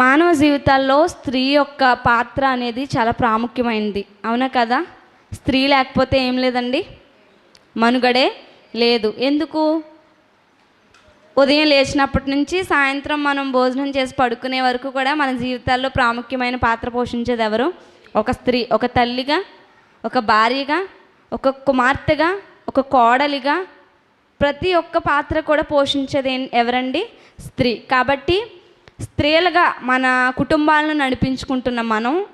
మానవ జీవితాల్లో స్త్రీ యొక్క పాత్ర అనేది చాలా ప్రాముఖ్యమైనది అవునా కదా? స్త్రీ లేకపోతే ఏం లేదండి? మనుగడే లేదు. ఎందుకు? ఉదయం లేచినప్పటి నుంచి సాయంత్రం మనం భోజనం చేసి పడుకునే వరకు కూడా మన జీవితాల్లో ప్రాముఖ్యమైన పాత్ర పోషించేది ఎవరు? ఒక స్త్రీ ఒక తల్లిగా ఒక భార్యగా ఒక కుమార్తెగా ఒక కోడలిగా ప్రతి ఒక్క పాత్ర కూడా పోషించేది ఎవరండి? స్త్రీ. కాబట్టి స్త్రీలుగా మన కుటుంబాలను నడిపించుకుంటున్న మనం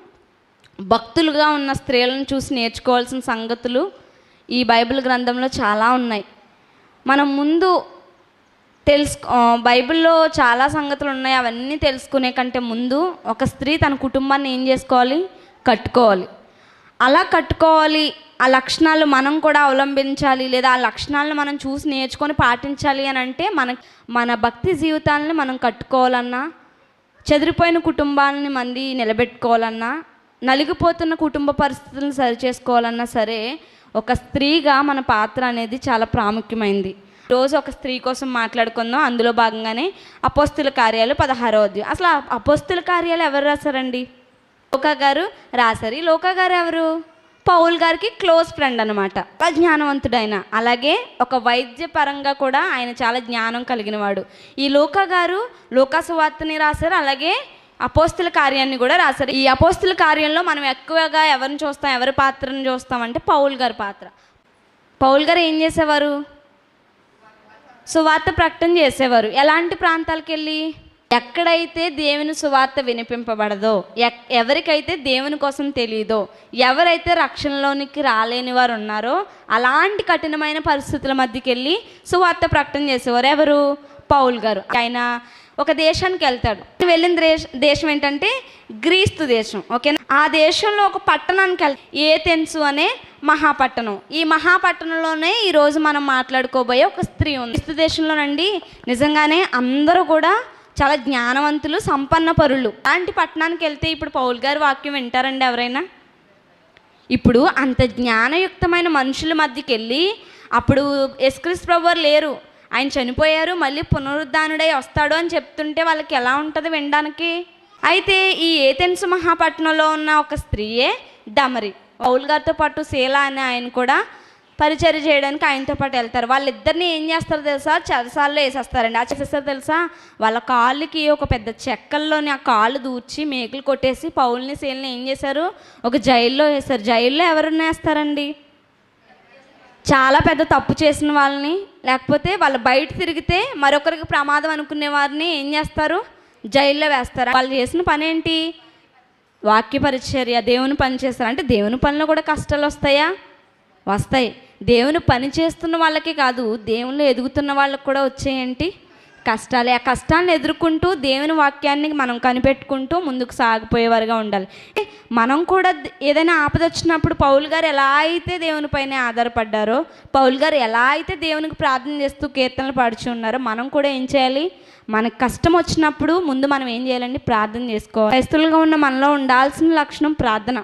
భక్తులుగా ఉన్న స్త్రీలను చూసి నేర్చుకోవాల్సిన సంగతులు ఈ బైబిల్ గ్రంథంలో చాలా ఉన్నాయి. మనం ముందు తెలుసు బైబిల్లో చాలా సంగతులు ఉన్నాయి. అవన్నీ తెలుసుకునే కంటే ముందు ఒక స్త్రీ తన కుటుంబాన్ని ఏం చేసుకోవాలి? కట్టుకోవాలి. అలా కట్టుకోవాలి ఆ లక్షణాలు మనం కూడా అవలంబించాలి లేదా ఆ లక్షణాలను మనం చూసి నేర్చుకొని పాటించాలి అని అంటే మన మన భక్తి జీవితాలను మనం కట్టుకోవాలన్నా చెదిరిపోయిన కుటుంబాలని మంది నిలబెట్టుకోవాలన్నా నలిగిపోతున్న కుటుంబ పరిస్థితులను సరిచేసుకోవాలన్నా సరే ఒక స్త్రీగా మన పాత్ర అనేది చాలా ప్రాముఖ్యమైంది. రోజు ఒక స్త్రీ కోసం మాట్లాడుకుందాం. అందులో భాగంగానే అపోస్తుల కార్యాలు పదహారో అధ్యాయం. అసలు అపోస్తుల కార్యాలు ఎవరు రాశారండి? లోకా గారు రాశారు. ఈ లోకా గారు ఎవరు? పౌల్ గారికి క్లోజ్ ఫ్రెండ్ అనమాట చాలా జ్ఞానవంతుడైన. అలాగే ఒక వైద్య పరంగా కూడా ఆయన చాలా జ్ఞానం కలిగిన వాడు ఈ లోకా గారు లోకాసువార్తని రాశారు అలాగే అపోస్తుల కార్యాన్ని కూడా రాశారు. ఈ అపోస్తుల కార్యంలో మనం ఎక్కువగా ఎవరిని చూస్తాం ఎవరి పాత్రను చూస్తాం అంటే పౌల్ గారి పాత్ర. పౌల్ గారు ఏం చేసేవారు? సువార్త ప్రకటన చేసేవారు. ఎలాంటి ప్రాంతాలకు వెళ్ళి ఎక్కడైతే దేవుని సువార్త వినిపింపబడదో ఎక్- ఎవరికైతే దేవుని కోసం తెలియదో ఎవరైతే రక్షణలోనికి రాలేని వారు ఉన్నారో అలాంటి కఠినమైన పరిస్థితుల మధ్యకి వెళ్ళి సువార్త ప్రకటన చేసేవారు ఎవరు? పౌల్ గారు. ఆయన ఒక దేశానికి వెళ్తాడు. వెళ్ళిన దేశ దేశం ఏంటంటే గ్రీస్తు దేశం ఓకే ఆ దేశంలో ఒక పట్టణానికి వెళ్తాడు తెన్సు అనే మహాపట్టణం. ఈ మహాపట్టణంలోనే ఈరోజు మనం మాట్లాడుకోబోయే ఒక స్త్రీ ఉంది. క్రీస్తు దేశంలోనండి నిజంగానే అందరూ కూడా చాలా జ్ఞానవంతులు సంపన్న పరులు. అలాంటి పట్టణానికి వెళ్తే ఇప్పుడు పౌల్ గారి వాక్యం వింటారండి ఎవరైనా? ఇప్పుడు అంత జ్ఞానయుక్తమైన మనుషుల మధ్యకి వెళ్ళి అప్పుడు ఎస్క్రిస్ ప్రభు లేరు. ఆయన చనిపోయారు మళ్ళీ పునరుద్ధానుడై వస్తాడు అని చెప్తుంటే వాళ్ళకి ఎలా ఉంటుంది వినడానికి? అయితే ఈ ఏథెన్స్ మహాపట్నంలో ఉన్న ఒక స్త్రీయే డమరి. పౌల్ గారితో పాటు శీల అనే ఆయన కూడా పరిచర్య చేయడానికి ఆయనతో పాటు వెళ్తారు. వాళ్ళిద్దరిని ఏం చేస్తారు తెలుసా? చెరసాల్లో వేసేస్తారండి. ఆ చేసేస్తారు తెలుసా? వాళ్ళ కాళ్ళకి ఒక పెద్ద చెక్కల్లోని ఆ కాళ్ళు దూర్చి మేకులు కొట్టేసి పౌల్ని శీలని ఏం చేశారు? ఒక జైల్లో వేశారు. జైల్లో ఎవరిని వేస్తారండి? చాలా పెద్ద తప్పు చేసిన వాళ్ళని. లేకపోతే వాళ్ళు బయట తిరిగితే మరొకరికి ప్రమాదం అనుకునే వారిని ఏం చేస్తారు? జైల్లో వేస్తారు. వాళ్ళు చేసిన పని ఏంటి? వాక్య పరిచర్య దేవుని పని చేస్తారు. అంటే దేవుని పనిలో కూడా కష్టాలు వస్తాయా? వస్తాయి. దేవుని పని చేస్తున్న వాళ్ళకి కాదు దేవునిలో ఎదుగుతున్న వాళ్ళకి కూడా వచ్చేయంటి కష్టాలే ఆ కష్టాలను ఎదుర్కొంటూ దేవుని వాక్యాన్ని మనం కనిపెట్టుకుంటూ ముందుకు సాగిపోయేవారుగా ఉండాలి. ఏ, మనం కూడా ఏదైనా ఆపద వచ్చినప్పుడు పౌల్ గారు ఎలా అయితే దేవునిపైన ఆధారపడ్డారో పౌల్ గారు ఎలా అయితే దేవునికి ప్రార్థన చేస్తూ కీర్తనలు పాడుచు ఉన్నారో మనం కూడా ఏం చేయాలి? మనకు కష్టం వచ్చినప్పుడు ముందు మనం ఏం చేయాలండి? ప్రార్థన చేసుకోవాలి. క్రైస్తులుగా ఉన్న మనలో ఉండాల్సిన లక్షణం ప్రార్థన.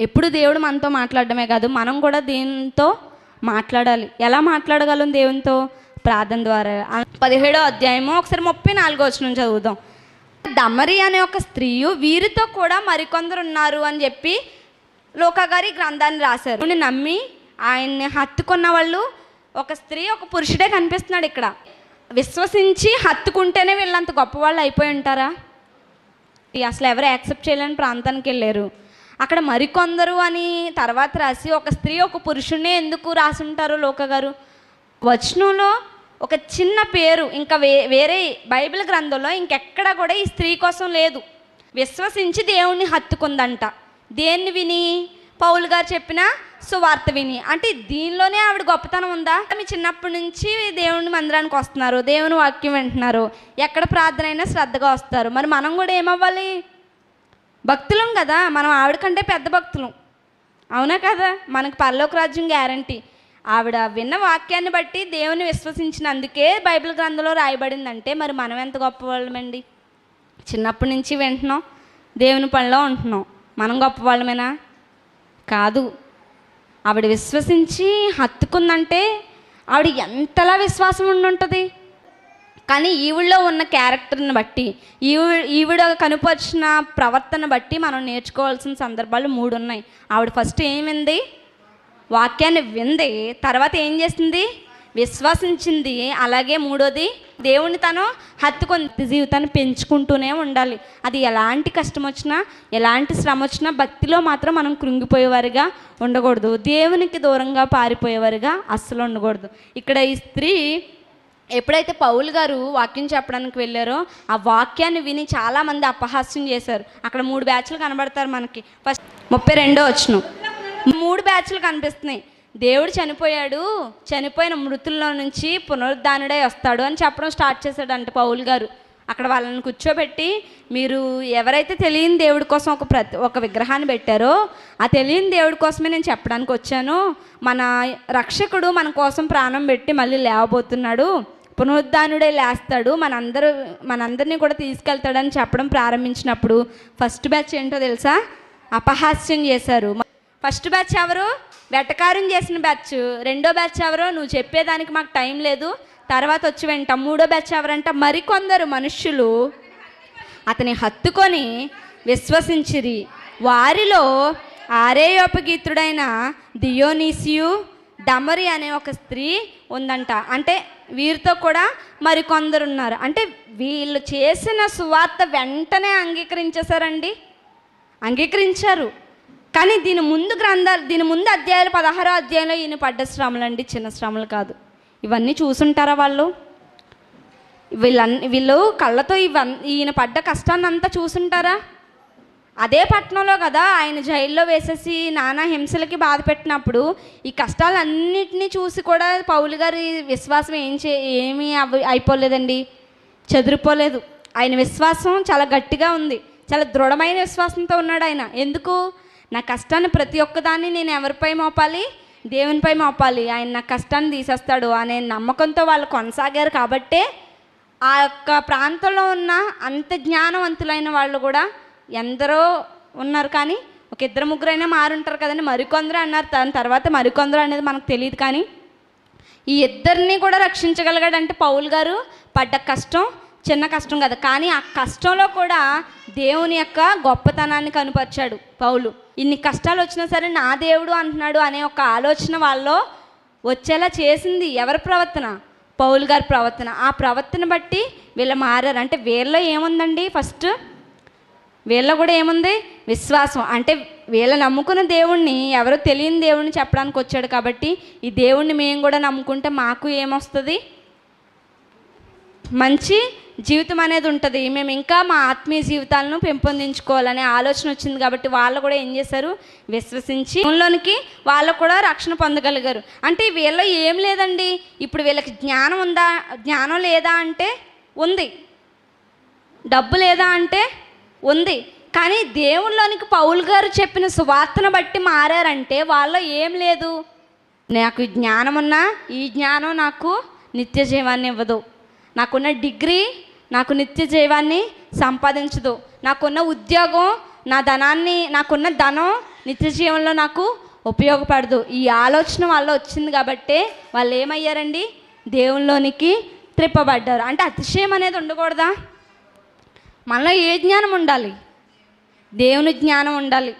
ఎప్పుడు దేవుడు మనతో మాట్లాడడమే కాదు మనం కూడా దీంతో మాట్లాడాలి. ఎలా మాట్లాడగలం దేవునితో? ప్రార్థన ద్వారా. పదిహేడో అధ్యాయము ఒకసారి ముప్పై నాలుగో వచ్చిన చదువుదాం. దమరి అనే ఒక స్త్రీయు వీరితో కూడా మరికొందరు ఉన్నారు అని చెప్పి లోకగారి గ్రంథాన్ని రాశారు. నమ్మి ఆయన్ని హత్తుకున్న వాళ్ళు ఒక స్త్రీ ఒక పురుషుడే కనిపిస్తున్నాడు ఇక్కడ. విశ్వసించి హత్తుకుంటేనే వీళ్ళంత గొప్పవాళ్ళు అయిపోయి ఉంటారా? అసలు ఎవరు యాక్సెప్ట్ చేయలేని ప్రాంతానికి వెళ్ళారు. అక్కడ మరికొందరు అని తర్వాత రాసి ఒక స్త్రీ ఒక పురుషుణ్ణే ఎందుకు రాసి ఉంటారు లోక గారు వచనంలో ఒక చిన్న పేరు ఇంకా వే వేరే బైబిల్ గ్రంథంలో ఇంకెక్కడ కూడా ఈ స్త్రీ కోసం లేదు. విశ్వసించి దేవుణ్ణి హత్తుకుందంట. దేన్ని విని? పౌలు గారు చెప్పిన సువార్త విని. అంటే దీనిలోనే ఆవిడ గొప్పతనం ఉందా? మీ చిన్నప్పటి నుంచి దేవుని మందిరానికి వస్తున్నారు దేవుని వాక్యం వింటున్నారు. ఎక్కడ ప్రార్థన అయినా శ్రద్ధగా వస్తారు. మరి మనం కూడా ఏమవ్వాలి? భక్తులం కదా మనం ఆవిడ కంటే పెద్ద భక్తులం. అవునా కదా? మనకు పరలోక రాజ్యం గ్యారంటీ ఆవిడ విన్న వాక్యాన్ని బట్టి దేవుని విశ్వసించినందుకే బైబిల్ గ్రంథంలో రాయబడిందంటే మరి మనం ఎంత గొప్పవాళ్ళమండి? చిన్నప్పటి నుంచి వింటున్నాం దేవుని పనిలో ఉంటున్నాం. మనం గొప్పవాళ్ళమేనా? కాదు. ఆవిడ విశ్వసించి హత్తుకుందంటే ఆవిడ ఎంతలా విశ్వాసం ఉండి ఉంటుంది కానీ ఈవిడలో ఉన్న క్యారెక్టర్ని బట్టి ఈవి ఈవిడ కనుపరిచిన ప్రవర్తన బట్టి మనం నేర్చుకోవాల్సిన సందర్భాలు మూడు ఉన్నాయి ఆవిడ ఫస్ట్ ఏమింది? వాక్యాన్ని వింది. తర్వాత ఏం చేసింది? విశ్వసించింది. అలాగే మూడోది దేవుని తను హత్తుకొని జీవితాన్ని పెంచుకుంటూనే ఉండాలి. అది ఎలాంటి కష్టం వచ్చినా ఎలాంటి శ్రమ వచ్చినా భక్తిలో మాత్రం మనం కృంగిపోయేవారిగా ఉండకూడదు. దేవునికి దూరంగా పారిపోయేవారిగా అస్సలు ఉండకూడదు. ఇక్కడ ఈ స్త్రీ ఎప్పుడైతే పౌలు గారు వాక్యం చెప్పడానికి వెళ్ళారో ఆ వాక్యాన్ని విని చాలామంది అపహాస్యం చేశారు. అక్కడ మూడు బ్యాచ్లు కనబడతారు మనకి. ఫస్ట్ ముప్పై రెండో వచ్చిన మూడు బ్యాచ్లు కనిపిస్తున్నాయి. దేవుడు చనిపోయాడు చనిపోయిన మృతుల్లో నుంచి పునరుద్ధానుడై వస్తాడు అని చెప్పడం స్టార్ట్ చేశాడంట పౌలు గారు. అక్కడ వాళ్ళని కూర్చోబెట్టి మీరు ఎవరైతే తెలియని దేవుడి కోసం ఒక ప్రతి ఒక విగ్రహాన్ని పెట్టారో ఆ తెలియని దేవుడి కోసమే నేను చెప్పడానికి వచ్చాను. మన రక్షకుడు మన కోసం ప్రాణం పెట్టి మళ్ళీ లేవబోతున్నాడు. పునరుద్ధానుడే లేస్తాడు. మనందరూ మనందరినీ కూడా తీసుకెళ్తాడని చెప్పడం ప్రారంభించినప్పుడు ఫస్ట్ బ్యాచ్ ఏంటో తెలుసా? అపహాస్యం చేశారు. ఫస్ట్ బ్యాచ్ ఎవరు? వెటకారం చేసిన బ్యాచ్. రెండో బ్యాచ్ ఎవరు? నువ్వు చెప్పేదానికి మాకు టైం లేదు. తర్వాత వచ్చి వెంట మూడో బ్యాచ్ ఎవరంట? మరికొందరు మనుష్యులు. అతని హత్తుకొని విశ్వసించిరి. వారిలో ఆరేయోపగీతుడైన దియోనీసియు డమరి అనే ఒక స్త్రీ ఉందంట. అంటే వీరితో కూడా మరికొందరు ఉన్నారు అంటే వీళ్ళు చేసిన సువార్త వెంటనే అంగీకరించేశారండి? అంగీకరించారు. కానీ దీని ముందు గ్రంథాలు దీని ముందు అధ్యాయాలు పదహారో అధ్యాయంలో ఈయన పడ్డ శ్రమలు అండి చిన్న శ్రమలు కాదు. ఇవన్నీ చూసుంటారా వాళ్ళు? వీళ్ళన్ని వీళ్ళు కళ్ళతో ఇవన్నీ ఈయన పడ్డ కష్టాన్ని అంతా చూసుంటారా? అదే పట్టణంలో కదా ఆయన జైల్లో వేసేసి నానా హింసలకి బాధ పెట్టినప్పుడు ఈ కష్టాలన్నింటినీ చూసి కూడా పౌలు గారి విశ్వాసం ఏం చే ఏమీ అవి అయిపోలేదండి. చెదిరిపోలేదు. ఆయన విశ్వాసం చాలా గట్టిగా ఉంది. చాలా దృఢమైన విశ్వాసంతో ఉన్నాడు ఆయన. ఎందుకు? నా కష్టాన్ని ప్రతి ఒక్కదాన్ని నేను ఎవరిపై మోపాలి? దేవునిపై మోపాలి. ఆయన నా కష్టాన్ని తీసేస్తాడు అనే నమ్మకంతో వాళ్ళు కొనసాగారు కాబట్టే ఆ యొక్క ప్రాంతంలో ఉన్న అంత జ్ఞానవంతులైన వాళ్ళు కూడా ఎందరో ఉన్నారు కానీ ఒక ఇద్దరు ముగ్గురైనా మారుంటారు కదండి. మరికొందరు అన్నారు. దాని తర్వాత మరికొందరు అనేది మనకు తెలియదు కానీ ఈ ఇద్దరిని కూడా రక్షించగలిగాడంటే పౌల్ గారు పడ్డ కష్టం చిన్న కష్టం కదా. కానీ ఆ కష్టంలో కూడా దేవుని యొక్క గొప్పతనాన్ని కనుపరిచాడు పౌలు. ఇన్ని కష్టాలు వచ్చినా సరే నా దేవుడు అంటున్నాడు అనే ఒక ఆలోచన వాళ్ళలో వచ్చేలా చేసింది ఎవరి ప్రవర్తన? పౌలు గారి ప్రవర్తన. ఆ ప్రవర్తన బట్టి వీళ్ళు మారారు. అంటే వీళ్ళలో ఏముందండి? ఫస్ట్ వీళ్ళ కూడా ఏముంది? విశ్వాసం. అంటే వీళ్ళ నమ్ముకున్న దేవుణ్ణి ఎవరో తెలియని దేవుణ్ణి చెప్పడానికి వచ్చాడు కాబట్టి ఈ దేవుణ్ణి మేము కూడా నమ్ముకుంటే మాకు ఏమొస్తుంది? మంచి జీవితం అనేది ఉంటుంది. మేము ఇంకా మా ఆత్మీయ జీవితాలను పెంపొందించుకోవాలనే ఆలోచన వచ్చింది కాబట్టి వాళ్ళు కూడా ఏం చేశారు? విశ్వసించి లోనికి వాళ్ళు కూడా రక్షణ పొందగలిగారు. అంటే వీళ్ళలో ఏం లేదండి. ఇప్పుడు వీళ్ళకి జ్ఞానం ఉందా? జ్ఞానం లేదా అంటే ఉంది. డబ్బు లేదా అంటే ఉంది. కానీ దేవుళ్ళలోనికి పౌల్ గారు చెప్పిన సువార్తను బట్టి మారారంటే వాళ్ళలో ఏం లేదు. నాకు జ్ఞానం ఉన్నా ఈ జ్ఞానం నాకు నిత్య జీవాన్ని ఇవ్వదు. నాకున్న డిగ్రీ నాకు నిత్య జీవాన్ని సంపాదించదు. నాకున్న ఉద్యోగం నా ధనాన్ని నాకున్న ధనం నిత్య జీవంలో నాకు ఉపయోగపడదు. ఈ ఆలోచన వాళ్ళు వచ్చింది కాబట్టే వాళ్ళు ఏమయ్యారండి? దేవుళ్ళలోనికి త్రిప్పబడ్డారు. అంటే అతిశయం అనేది ఉండకూడదా? మనలో ఏ జ్ఞానం ఉండాలి? దేవుని జ్ఞానం ఉండాలి.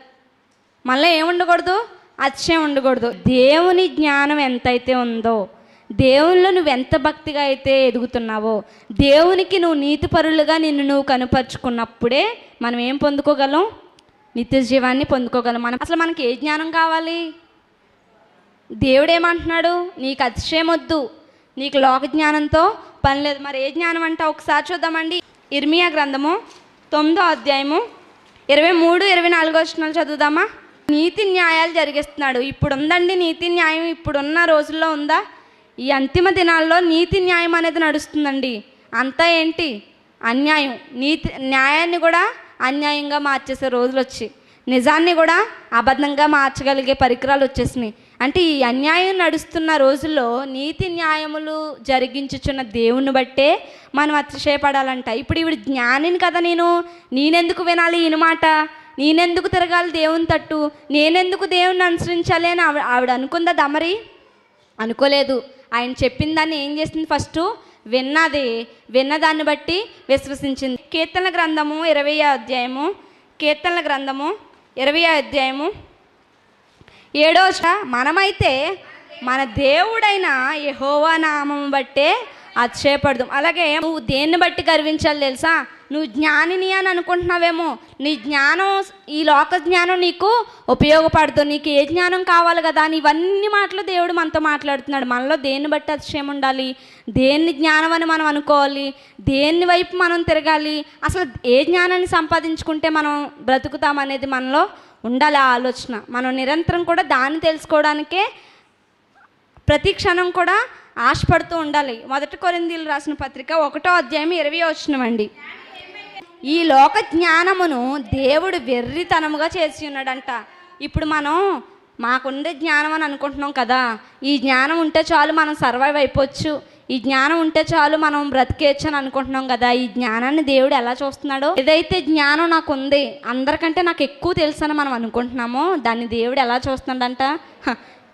మనలో ఏం ఉండకూడదు? అతిశయం ఉండకూడదు. దేవుని జ్ఞానం ఎంతైతే ఉందో దేవునిలో నువ్వు ఎంత భక్తిగా అయితే ఎదుగుతున్నావో దేవునికి నువ్వు నీతిపరులుగా నిన్ను నువ్వు కనుపరుచుకున్నప్పుడే మనం ఏం పొందుకోగలం? నిత్య జీవాన్ని పొందుకోగలం. మనం అసలు మనకి ఏ జ్ఞానం కావాలి? దేవుడు ఏమంటున్నాడు నీకు అతిశయం వద్దు. నీకు లోక జ్ఞానంతో పని లేదు. మరి ఏ జ్ఞానం అంటే ఒకసారి చూద్దామండి. ఇర్మియా గ్రంథము తొమ్మిదో అధ్యాయము ఇరవై మూడు ఇరవై నాలుగో వచనాలు చదువుదామా? నీతి న్యాయాలు జరిగిస్తున్నాడు. ఇప్పుడు ఉందండి నీతి న్యాయం? ఇప్పుడున్న రోజుల్లో ఉందా? ఈ అంతిమ దినాల్లో నీతి న్యాయం అనేది నడుస్తుందండి. అంతా ఏంటి? అన్యాయం. నీతి న్యాయాన్ని కూడా అన్యాయంగా మార్చేసే రోజులు వచ్చి నిజాన్ని కూడా అబద్ధంగా మార్చగలిగే పరికరాలు వచ్చేసినాయి. అంటే ఈ అన్యాయం నడుస్తున్న రోజుల్లో నీతి న్యాయములు జరిగించుచున్న దేవుని బట్టే మనం అతిశయపడాలంట. ఇప్పుడు ఇవి జ్ఞానిని కదా నేను. నేనెందుకు వినాలి ఈయన మాట? నేనెందుకు తిరగాలి దేవుని తట్టు? నేనెందుకు దేవుని అనుసరించాలి అని ఆవిడ ఆవిడ అనుకుందా దమరి అనుకోలేదు. ఆయన చెప్పిన దాన్ని ఏం చేసింది ఫస్ట్? విన్నది. విన్నదాన్ని బట్టి విశ్వసించింది. కీర్తన గ్రంథము ఇరవై అధ్యాయము. కీర్తనల గ్రంథము ఇరవై అధ్యాయము ఏడో మనమైతే మన దేవుడైన యహోవా నామం బట్టే అతిశయపడదు అలాగే నువ్వు దేన్ని బట్టి గర్వించాలి తెలుసా? నువ్వు జ్ఞానిని అని అనుకుంటున్నావేమో. నీ జ్ఞానం ఈ లోక జ్ఞానం నీకు ఉపయోగపడదు. నీకు ఏ జ్ఞానం కావాలి కదా అని ఇవన్నీ మాటలు దేవుడు మనతో మాట్లాడుతున్నాడు. మనలో దేన్ని బట్టి అతిశయం ఉండాలి? దేన్ని జ్ఞానం అని మనం అనుకోవాలి? దేన్ని వైపు మనం తిరగాలి? అసలు ఏ జ్ఞానాన్ని సంపాదించుకుంటే మనం బ్రతుకుతామనేది మనలో ఉండాలి ఆ ఆలోచన. మనం నిరంతరం కూడా దాన్ని తెలుసుకోవడానికే ప్రతి క్షణం కూడా ఆశపడుతూ ఉండాలి. మొదటి కొరిందీలు రాసిన పత్రిక ఒకటో అధ్యాయం ఇరవై వచ్చినమండి ఈ లోక జ్ఞానమును దేవుడు వెర్రితనముగా చేసి ఉన్నాడంట. ఇప్పుడు మనం మాకుండే జ్ఞానం అని అనుకుంటున్నాం కదా. ఈ జ్ఞానం ఉంటే చాలు మనం సర్వైవ్ అయిపోవచ్చు. ఈ జ్ఞానం ఉంటే చాలు మనం బ్రతికేయచ్చు అని అనుకుంటున్నాం కదా. ఈ జ్ఞానాన్ని దేవుడు ఎలా చూస్తున్నాడో? ఏదైతే జ్ఞానం నాకు ఉంది అందరికంటే నాకు ఎక్కువ తెలుసు అని మనం అనుకుంటున్నామో దాన్ని దేవుడు ఎలా చూస్తున్నాడంట?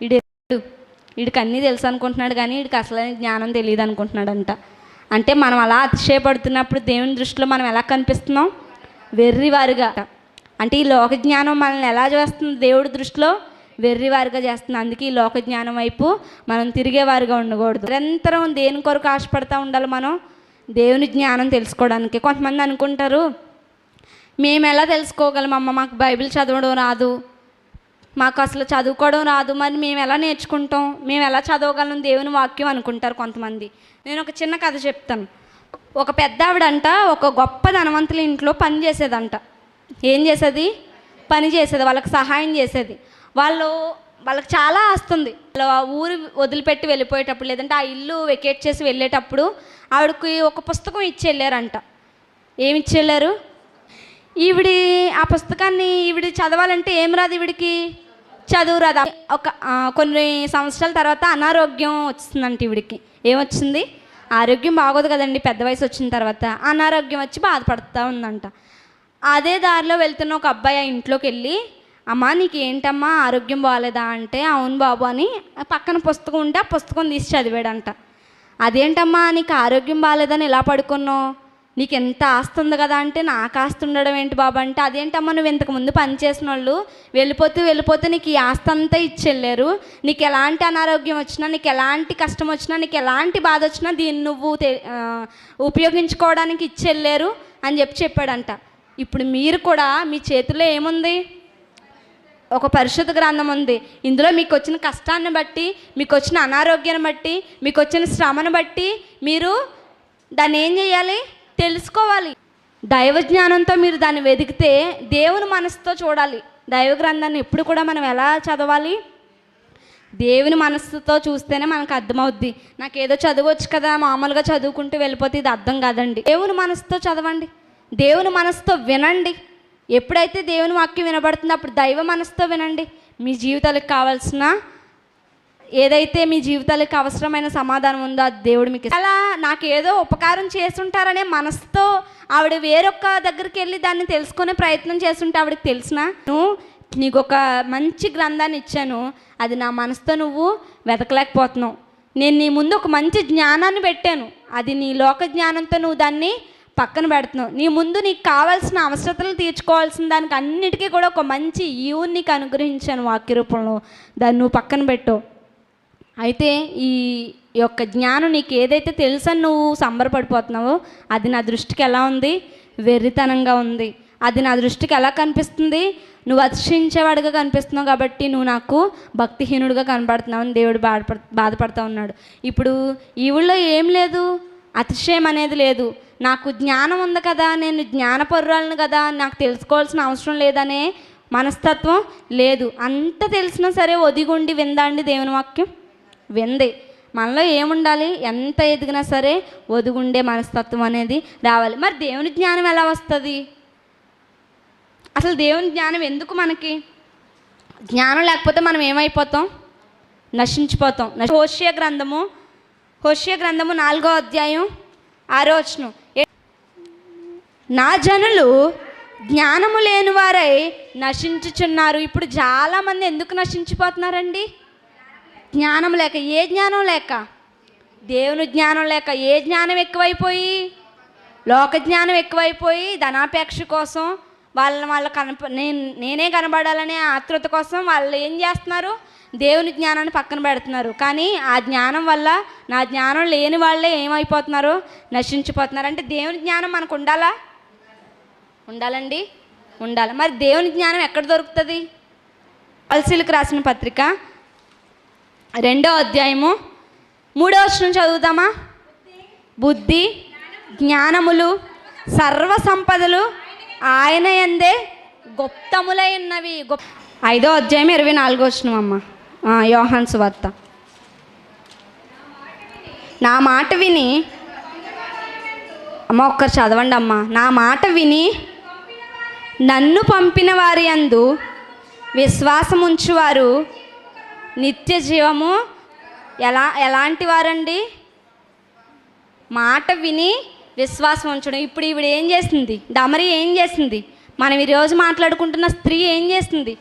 ఇడు వీడికి అన్నీ తెలుసు అనుకుంటున్నాడు కానీ వీడికి అసలు జ్ఞానం తెలియదు అనుకుంటున్నాడంట. అంటే మనం అలా అతిశయపడుతున్నప్పుడు దేవుని దృష్టిలో మనం ఎలా కనిపిస్తున్నాం? వెర్రివారుగా. అంటే ఈ లోక జ్ఞానం మనల్ని ఎలా చేస్తుంది దేవుడి దృష్టిలో? వెర్రివారుగా చేస్తుంది. అందుకే ఈ లోక జ్ఞానం వైపు మనం తిరిగేవారుగా ఉండకూడదు. నిరంతరం దేని కొరకు ఆశపడతా ఉండాలి మనం? దేవుని జ్ఞానం తెలుసుకోవడానికి. కొంతమంది అనుకుంటారు మేము ఎలా తెలుసుకోగలం అమ్మ? మాకు బైబిల్ చదవడం రాదు. మాకు అసలు చదువుకోవడం రాదు. మరి మేము ఎలా నేర్చుకుంటాం? మేము ఎలా చదవగలం? దేవుని వాక్యం అనుకుంటారు కొంతమంది. నేను ఒక చిన్న కథ చెప్తాను. ఒక పెద్ద ఆవిడంట ఒక గొప్ప ధనవంతుల ఇంట్లో పని చేసేదంట. ఏం చేసేది? పని చేసేది. వాళ్ళకి సహాయం చేసేది. వాళ్ళు వాళ్ళకి చాలా ఆస్తుంది. వాళ్ళు ఆ ఊరు వదిలిపెట్టి వెళ్ళిపోయేటప్పుడు లేదంటే ఆ ఇల్లు వెకేట్ చేసి వెళ్ళేటప్పుడు ఆవిడకి ఒక పుస్తకం ఇచ్చి వెళ్ళారంట ఏమి ఇచ్చి వెళ్ళారు ఈవిడి ఆ పుస్తకాన్ని ఈవిడి చదవాలంటే ఏం రాదు ఈవిడికి? చదువు రాదు? ఒక కొన్ని సంవత్సరాల తర్వాత అనారోగ్యం వచ్చిందంట ఈవిడికి. ఏమొచ్చింది ఆరోగ్యం బాగోదు కదండి పెద్ద వయసు వచ్చిన తర్వాత అనారోగ్యం వచ్చి బాధపడుతూ ఉందంట. అదే దారిలో వెళ్తున్న ఒక అబ్బాయి ఆ ఇంట్లోకి వెళ్ళి అమ్మా నీకు ఏంటమ్మా ఆరోగ్యం బాగాలేదా అంటే అవును బాబు అని పక్కన పుస్తకం ఉంటే ఆ పుస్తకం తీసి చదివాడంట. అదేంటమ్మా నీకు ఆరోగ్యం బాగాలేదని ఎలా పడుకున్నావు? నీకు ఎంత ఆస్తి ఉంది కదా అంటే నాకు ఆస్తి ఉండడం ఏంటి బాబు అంటే అదేంటమ్మా నువ్వు ఇంతకు ముందు పని వాళ్ళు వెళ్ళిపోతూ వెళ్ళిపోతే నీకు ఈ ఆస్తి అంతా ఇచ్చెళ్ళారు నీకు ఎలాంటి అనారోగ్యం వచ్చినా నీకు ఎలాంటి కష్టం వచ్చినా నీకు ఎలాంటి బాధ వచ్చినా దీన్ని నువ్వు ఉపయోగించుకోవడానికి ఇచ్చెళ్ళారు అని చెప్పి చెప్పాడంట. ఇప్పుడు మీరు కూడా మీ చేతిలో ఏముంది? ఒక పరిశుద్ధ గ్రంథం ఉంది. ఇందులో మీకు వచ్చిన కష్టాన్ని బట్టి మీకు వచ్చిన అనారోగ్యాన్ని బట్టి మీకు వచ్చిన శ్రమను బట్టి మీరు దాన్ని ఏం చేయాలి? తెలుసుకోవాలి. దైవ జ్ఞానంతో మీరు దాన్ని వెతికితే దేవుని మనసుతో చూడాలి. దైవ గ్రంథాన్ని ఎప్పుడు కూడా మనం ఎలా చదవాలి? దేవుని మనస్సుతో చూస్తేనే మనకు అర్థమవుద్ది. నాకు ఏదో చదవచ్చు కదా మామూలుగా చదువుకుంటూ వెళ్ళిపోతే ఇది అర్థం కాదండి. దేవుని మనసుతో చదవండి. దేవుని మనసుతో వినండి. ఎప్పుడైతే దేవుని వాక్యం వినబడుతుందో అప్పుడు దైవ మనసుతో వినండి. మీ జీవితాలకు కావాల్సిన ఏదైతే మీ జీవితాలకు అవసరమైన సమాధానం ఉందో అది దేవుడు మీకు అలా నాకు ఏదో ఉపకారం చేస్తుంటారనే మనసుతో ఆవిడ వేరొక దగ్గరికి వెళ్ళి దాన్ని తెలుసుకునే ప్రయత్నం చేస్తుంటే ఆవిడకి తెలిసిన నువ్వు నీకు ఒక మంచి గ్రంథాన్ని ఇచ్చాను. అది నా మనసుతో నువ్వు వెతకలేకపోతున్నావు. నేను నీ ముందు ఒక మంచి జ్ఞానాన్ని పెట్టాను. అది నీ లోక జ్ఞానంతో నువ్వు దాన్ని పక్కన పెడుతున్నావు. నీ ముందు నీకు కావాల్సిన అవసరతలు తీర్చుకోవాల్సిన దానికి అన్నిటికీ కూడా ఒక మంచి ఈవుని నీకు అనుగ్రహించాను వాక్య రూపంలో. దాన్ని నువ్వు పక్కన పెట్టు. అయితే ఈ యొక్క జ్ఞానం నీకు ఏదైతే తెలుసని నువ్వు సంబరపడిపోతున్నావో అది నా దృష్టికి ఎలా ఉంది? వెర్రితనంగా ఉంది. అది నా దృష్టికి ఎలా కనిపిస్తుంది? నువ్వు అతిశయించేవాడిగా కనిపిస్తున్నావు కాబట్టి నువ్వు నాకు భక్తిహీనుడిగా కనపడుతున్నావు అని దేవుడు బాధపడ బాధపడుతూ ఉన్నాడు. ఇప్పుడు ఈ ఊళ్ళో ఏం లేదు. అతిశయం అనేది లేదు. నాకు జ్ఞానం ఉంది కదా నేను జ్ఞానపరురాలను కదా నాకు తెలుసుకోవాల్సిన అవసరం లేదనే మనస్తత్వం లేదు. అంత తెలిసినా సరే ఒదిగుండి విందండి దేవుని వాక్యం. విందే. మనలో ఏముండాలి? ఎంత ఎదిగినా సరే ఒదుగుండే మనస్తత్వం అనేది రావాలి. మరి దేవుని జ్ఞానం ఎలా వస్తుంది? అసలు దేవుని జ్ఞానం ఎందుకు మనకి? జ్ఞానం లేకపోతే మనం ఏమైపోతాం? నశించిపోతాం. హోషియ గ్రంథము హోషియ గ్రంథము నాలుగో అధ్యాయం ఆరో వచనం. నా జనులు జ్ఞానము లేని వారై నశించుచున్నారు. ఇప్పుడు చాలామంది ఎందుకు నశించిపోతున్నారండి? జ్ఞానం లేక ఏ జ్ఞానం లేక? దేవుని జ్ఞానం లేక ఏ జ్ఞానం ఎక్కువైపోయి? లోక జ్ఞానం ఎక్కువైపోయి ధనాపేక్ష కోసం వాళ్ళని వాళ్ళ కనప నేను నేనే కనబడాలనే ఆతృత కోసం వాళ్ళు ఏం చేస్తున్నారు? దేవుని జ్ఞానాన్ని పక్కన పెడుతున్నారు. కానీ ఆ జ్ఞానం వల్ల నా జ్ఞానం లేని వాళ్ళే ఏమైపోతున్నారు? నశించిపోతున్నారు. అంటే దేవుని జ్ఞానం మనకు ఉండాలా? ఉండాలండి? ఉండాలి. మరి దేవుని జ్ఞానం ఎక్కడ దొరుకుతుంది? పల్సీలకు రాసిన పత్రిక రెండో అధ్యాయము మూడో వచ్చిన చదువుతామా? బుద్ధి జ్ఞానములు సర్వ సంపదలు ఆయన ఎందే గుప్తములై ఉన్నవి. గొప్ప ఐదో అధ్యాయం ఇరవై నాలుగో వచనం అమ్మ. యోహాన్స్ యోహాన్ సువార్త. నా మాట విని అమ్మ ఒక్కరు చదవండి అమ్మ. నా మాట విని నన్ను పంపిన వారి అందు విశ్వాసం ఉంచువారు నిత్య జీవము ఎలా ఎలాంటి వారండి? మాట విని విశ్వాసం ఉంచడం ఇప్పుడు ఈవిడ ఏం చేసింది డమరి ఏం చేసింది మనం ఈరోజు మాట్లాడుకుంటున్న స్త్రీ ఏం చేస్తుంది?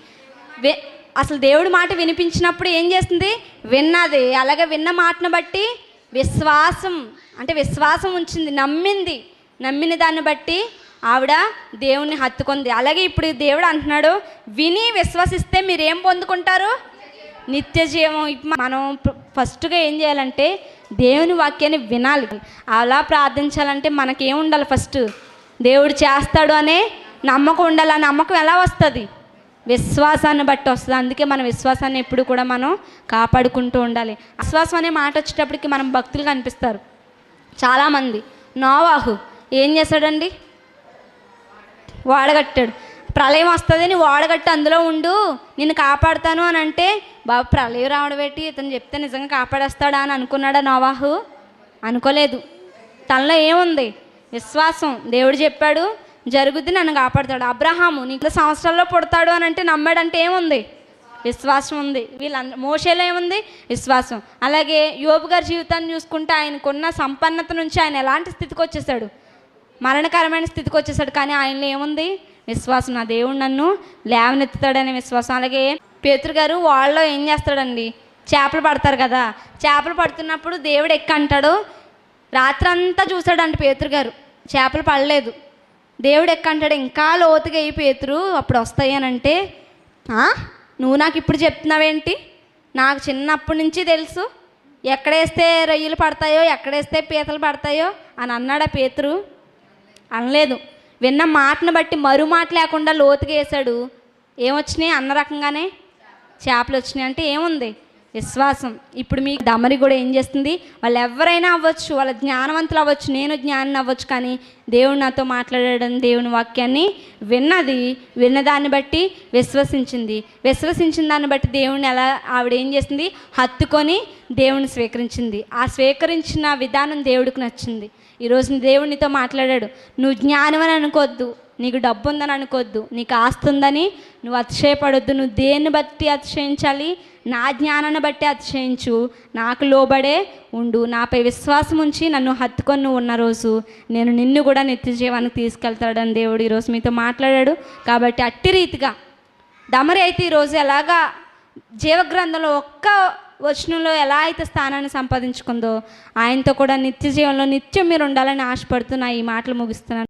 అసలు దేవుడి మాట వినిపించినప్పుడు ఏం చేస్తుంది? విన్నది. అలాగే విన్న మాటను బట్టి విశ్వాసం అంటే విశ్వాసం ఉంచింది నమ్మింది. నమ్మిన దాన్ని బట్టి ఆవిడ దేవుణ్ణి హత్తుకుంది. అలాగే ఇప్పుడు దేవుడు అంటున్నాడు విని విశ్వసిస్తే మీరేం పొందుకుంటారు? నిత్య జీవం. మనం ఫస్ట్గా ఏం చేయాలంటే దేవుని వాక్యాన్ని వినాలి. అలా ప్రార్థించాలంటే మనకేం ఉండాలి ఫస్ట్? దేవుడు చేస్తాడు అనే నమ్మకం ఉండాలి. ఆ నమ్మకం ఎలా వస్తుంది? విశ్వాసాన్ని బట్టి వస్తుంది. అందుకే మన విశ్వాసాన్ని ఎప్పుడు కూడా మనం కాపాడుకుంటూ ఉండాలి. విశ్వాసం అనే మాట వచ్చేటప్పటికి మనం భక్తులు కనిపిస్తారు. చాలామంది. నోవాహు ఏం చేశాడండి? వాడగట్టాడు. ప్రళయం వస్తుందని వాడగట్టి అందులో ఉండు నిన్ను కాపాడుతాను అని అంటే బాబు ప్రళయం రావడం పెట్టి ఇతను చెప్తే నిజంగా కాపాడేస్తాడా అని అనుకున్నాడా నోవాహు? అనుకోలేదు. తనలో ఏముంది? విశ్వాసం. దేవుడు చెప్పాడు జరుగుద్ది నన్ను కాపాడుతాడు. అబ్రహాము నీకు సంవత్సరాల్లో పుడతాడు అని అంటే నమ్మాడంటే ఏముంది? విశ్వాసం ఉంది. వీళ్ళ మోషేలో ఏముంది? విశ్వాసం. అలాగే యోబు గారి జీవితాన్ని చూసుకుంటే ఆయనకున్న సంపన్నత నుంచి ఆయన ఎలాంటి స్థితికి వచ్చేసాడు? మరణకరమైన స్థితికి వచ్చేసాడు. కానీ ఆయనలో ఏముంది? విశ్వాసం. నా దేవుడు నన్ను లేవనెత్తుతాడనే విశ్వాసం. అలాగే పేతురు గారు వాళ్ళలో ఏం చేస్తాడండి? చేపలు పడతారు కదా. చేపలు పడుతున్నప్పుడు దేవుడు ఎక్క అంటాడు రాత్రంతా చూశాడంట పేతురు గారు. చేపలు పడలేదు. దేవుడు ఎక్క అంటాడు ఇంకా లోతుగా అయ్యి పేతురు అప్పుడు వస్తాయి అని అంటే "ఆ? నువ్వు నాకు ఇప్పుడు చెప్తున్నావేంటి? నాకు చిన్నప్పటి నుంచి తెలుసు. ఎక్కడేస్తే రొయ్యలు పడతాయో ఎక్కడేస్తే పీతలు పడతాయో అని అన్నాడా పేతురు. అనలేదు. విన్న మాటను బట్టి మరు మాట లేకుండా లోతుగా వేసాడు ఏమొచ్చినాయి? అన్న రకంగానే చేపలు వచ్చినాయి. అంటే ఏముంది? విశ్వాసం. ఇప్పుడు మీకు దమరి కూడా ఏం చేస్తుంది? వాళ్ళు ఎవరైనా అవ్వచ్చు వాళ్ళ జ్ఞానవంతులు అవ్వచ్చు నేను జ్ఞానం అవ్వచ్చు కానీ దేవుడు నాతో మాట్లాడడం దేవుని వాక్యాన్ని విన్నది విన్నదాన్ని బట్టి విశ్వసించింది. విశ్వసించిన దాన్ని బట్టి దేవుడిని ఎలా ఆవిడ ఏం చేసింది? హత్తుకొని దేవుని స్వీకరించింది. ఆ స్వీకరించిన విధానం దేవుడికి నచ్చింది. ఈరోజు దేవునితో మాట్లాడాడు. నువ్వు జ్ఞానం అని అనుకోవద్దు. నీకు డబ్బు ఉందని అనుకోవద్దు నీకు ఆస్తి ఉందని నువ్వు అతిశయపడొద్దు. నువ్వు దేన్ని బట్టి అతిశయించాలి? నా జ్ఞానాన్ని బట్టి అతిశయించు. నాకు లోబడే ఉండు. నాపై విశ్వాసం ఉంచి నన్ను హత్తుకొని నువ్వు ఉన్న రోజు నేను నిన్ను కూడా నిత్య జీవానికి తీసుకెళ్తాడని దేవుడు ఈరోజు మీతో మాట్లాడాడు. కాబట్టి అట్టి రీతిగా దమరి అయితే ఈరోజు ఎలాగా జీవగ్రంథంలో ఒక్క వచనంలో ఎలా అయితే స్థానాన్ని సంపాదించుకుందో ఆయనతో కూడా నిత్య జీవనంలో నిత్యం మీరు ఉండాలని ఆశపడుతూ నా ఈ మాటలు ముగిస్తున్నాను.